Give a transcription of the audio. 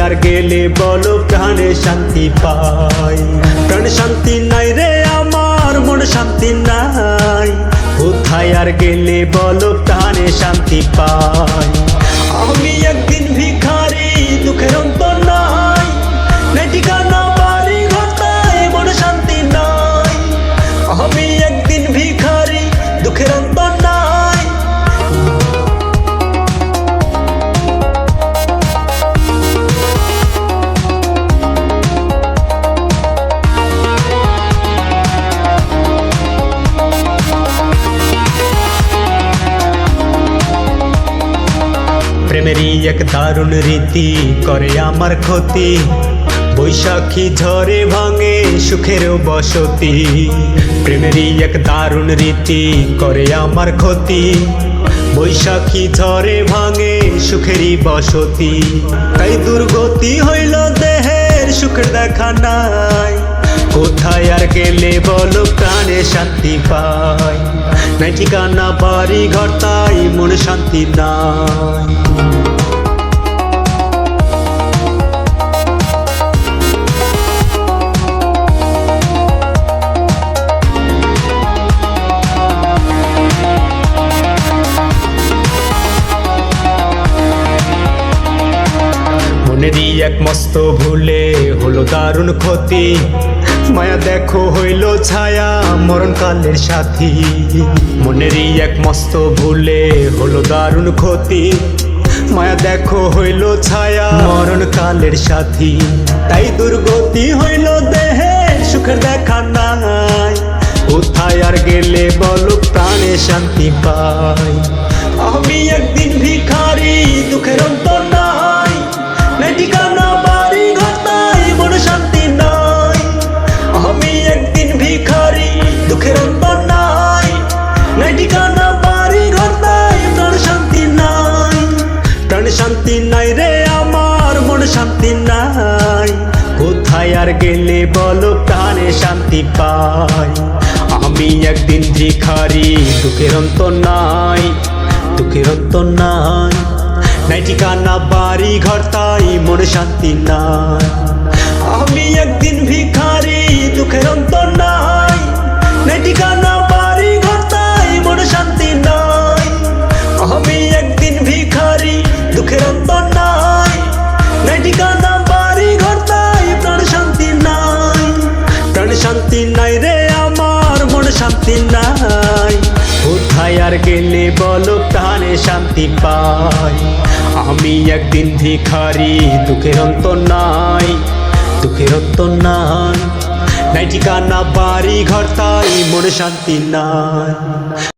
আর গেলে বলো, প্রাণে শান্তি পাই। প্রাণ শান্তি নাই রে আমার, মন শান্তি নাই। কোথায় আর গেলে বলো, প্রাণে শান্তি পাই। আমি প্রেমেরই এক দারুণ রীতি করে আমার ক্ষতি। বৈশাখী ঝরে ভাঙে সুখেরও বসতি। প্রেমেরই এক দারুণ রীতি করে আমার ক্ষতি। বৈশাখী ঝরে ভাঙে সুখেরই বসতি। তাই দুর্গতি হইল দেহের সুখের দেখা নাই। কোথায় আর গেলে বলো প্রাণে শান্তি পাই। নাই ঠিকানা, বাড়ি, ঘর, তাই মনে শান্তি নাই। মনেরই এক মস্ত ভুলে হলো দারুণ ক্ষতি। মায়া দেখো হইল ছায়া মরণ মরণকালের সাথী। মনেরই এক মস্ত ভুলে হলো দারুণ ক্ষতি। মায়া দেখো হইল ছায়া, মরণকালের সাথী। তাই দুর্গতি হইল দেহে, সুখের দেখা নাই। কোথায় আর গেলে বলো, প্রাণে শান্তি পাই। আমি একদিন ভিখারি শান্তি নাই রে আমার, মন শান্তি নাই। কোথায় আর গেলে বলো, প্রাণে শান্তি পাই। আমি একদিন ভিখারি দুঃখের অন্ত নাই, দুঃখের অন্ত নাই। নাই ঠিকানা বাড়ি ঘর তাই মনে শান্তি নাই। আমি একদিন ভিখারি আর গেলে বলো প্রাণে শান্তি পাই। আমি একদিন ভিখারি, দুঃখের অন্ত নাই, দুঃখের অন্ত নাই। নাই ঠিকানা, বাড়ি, ঘর, তাই মনে শান্তি নাই।